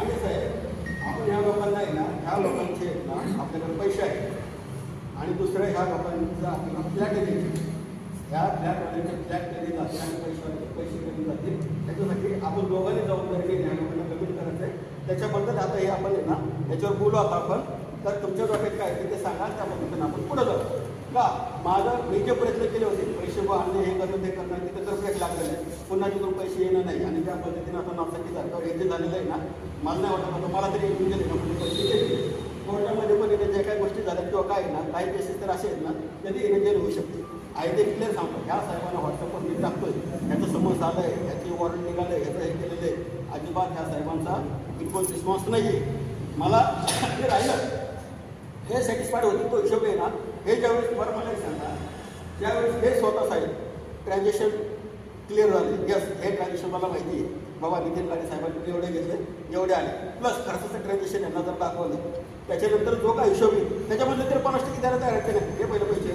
आणि साहेब आपण ह्या लोकांना आहे ना ह्या लोकांचे आहेत ना आपल्याकडे पैसे आहेत. आणि दुसरं ह्या लोकांचा आपल्याला फ्लॅट द्यायचे ह्या फ्लॅटवाल्यांचे फ्लॅट कधी जाते आणि पैसे पैसे कधी जातील त्याच्यासाठी आपण दोघांनी जबाबदारी घेणे ह्या लोकांना कमी करायचं आहे. त्याच्याबद्दल आता हे आपण आहे ना याच्यावर बोलू आता आपण. तर तुमच्या डोक्यात काय ते सांगा त्या पद्धतीने आपण पुढे जाऊ. का? माझं मी जे प्रयत्न केले होते पैसे आणणे हे करणं ते करणं तिथे तर लागलेलं आहे. पुन्हा तिथून पैसे येणं नाही. आणि ज्या पद्धतीने आता नामसाकी सरकार हे जे झालेलं आहे ना मला नाही वाटत आता मला तरी येऊन गेले ना म्हणजे पैसे. गेले कोर्टामध्ये पण इथे ज्या काही गोष्टी झाल्या किंवा काय ना काही केसेस तर असे आहेत ना त्यांनी इरेंजर होऊ शकते. आहे ते क्लिअर सांगतो ह्या साहेबांना व्हॉट्सअपवर मी टाकतोय. ह्याचं समज आलं आहे याची वॉरंट निघालं आहे ह्याचं हे केलेलं आहे. अजिबात ह्या साहेबांचा बिलकुल रिस्पॉन्स नाही आहे मला हे राहिलं. हे सॅटिस्फाईड होते तो हिशोब आहे ना. हे ज्यावेळेस बरं सांगा ज्यावेळेस हे स्वतः साहेब ट्रान्झॅक्शन क्लिअर झाले. यस हे ट्रान्झॅक्शन मला माहिती आहे. बाबा नितीन गाडे साहेबांनी एवढे घेतले एवढे आले. प्लस खर्चाचं ट्रान्झॅक्शन यांना जर दाखवलं त्याच्यानंतर जो काय हिशोब येईल त्याच्यामधले तर पन्नास टक्के द्यायला तयार आहे नाही हे पहिलं पैसे.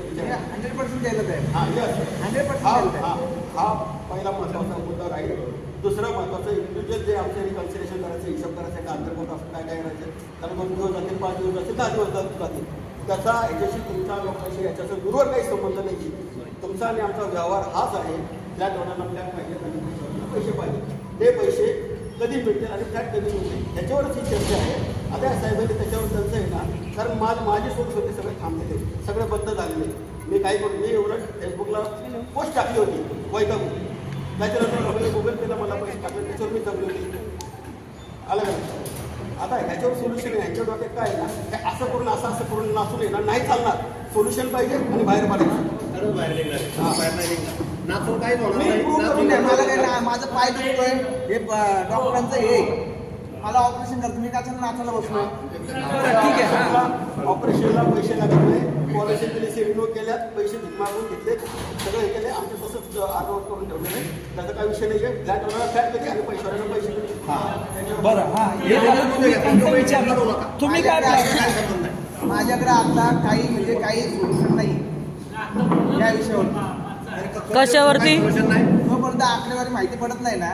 हंड्रेड पर्सेंट द्यायला तयार हां यस हंड्रेड हा पर्सेंट हा. हा पहिला महत्त्वाचा मुद्दा राहील. दुसरं महत्त्वाचं इंडिव्हिज्युअल जे आमचे रिकन्सिलेशन करायचं हिशोब करायचं का अंतर्गत असं काय काय करायचं त्याला दोन दिवस जातील पाच दिवस जातील दहा दिवस जातील जातील. त्याचा याच्याशी तुमच्या लोकांशी याच्याशी दूरवर काही संबंध नाही तुमचा आणि आमचा व्यवहार हाच आहे. ज्या दोनांना फ्लॅट पाहिजे आणि पैसे पाहिजे. ते पैसे कधी मिळतील आणि फ्लॅट कधी मिळतील त्याच्यावरच ही चर्चा आहे. आता या साहेबांनी त्याच्यावर चर्चा आहे ना कारण माझ माझे सोर्स होते सगळे थांबलेले सगळे बंद झालेले मी काही करून मी एवढं फेसबुकला पोस्ट टाकली होती वैतागून. त्याच्यानंतर मोबाईल गुगल पेला मला पैसे टाकले त्याच्यावर मी जगलो होती आलं का आता ह्याच्यावर सोल्युशन आहे. ह्याच्या डोक्यात काय आहे ना असं करून असं असं करून नाचून येणार नाही चालणार. सोल्युशन पाहिजे आणि बाहेर पडायचं. खरंच बाहेर निघणार आहे. बाहेर नाही निघणार. नाचून काहीच होणार मी नाही. करून मला नाही. काय ना माझं पाय दुखतोय. हे ब- डॉक्टरांचं हे. मला ऑपरेशन करतो. मी काय नाचायला बसलोय. ठीक आहे. ऑपरेशनला पैसे लागत नाही पॉलिसी बिलिसी रिन्यू केल्यात. पैसे मागून घेतले. सगळं हे केले. आमचं तसंच आर्डर करून ठेवलेलं. त्याचा काही विषय नाही आहे फ्लॅट होणार फ्लॅट कधी आणि पैशावर पैसे कधी. त्याच्यावर- बरं हा. झालं तुम्ही त्यांचं विचारलं? काय माझ्याकडे काय. माझ्याकडे आता काही म्हणजे काही सोल्युशन नाही. या विषयावर कशावरती? जोपर्यंत आकडेवारी माहिती पडत नाही ना.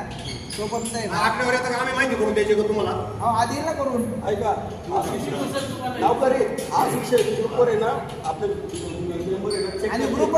तोपर्यंत आहे आकडेवारी आता आम्ही माहिती करून द्यायची का तुम्हाला? अहो, आधी ना करून. ऐका. आज विषय- गावकरी आज विषय ग्रुपवर आहे ना? आपले आहे आणि. ग्रुप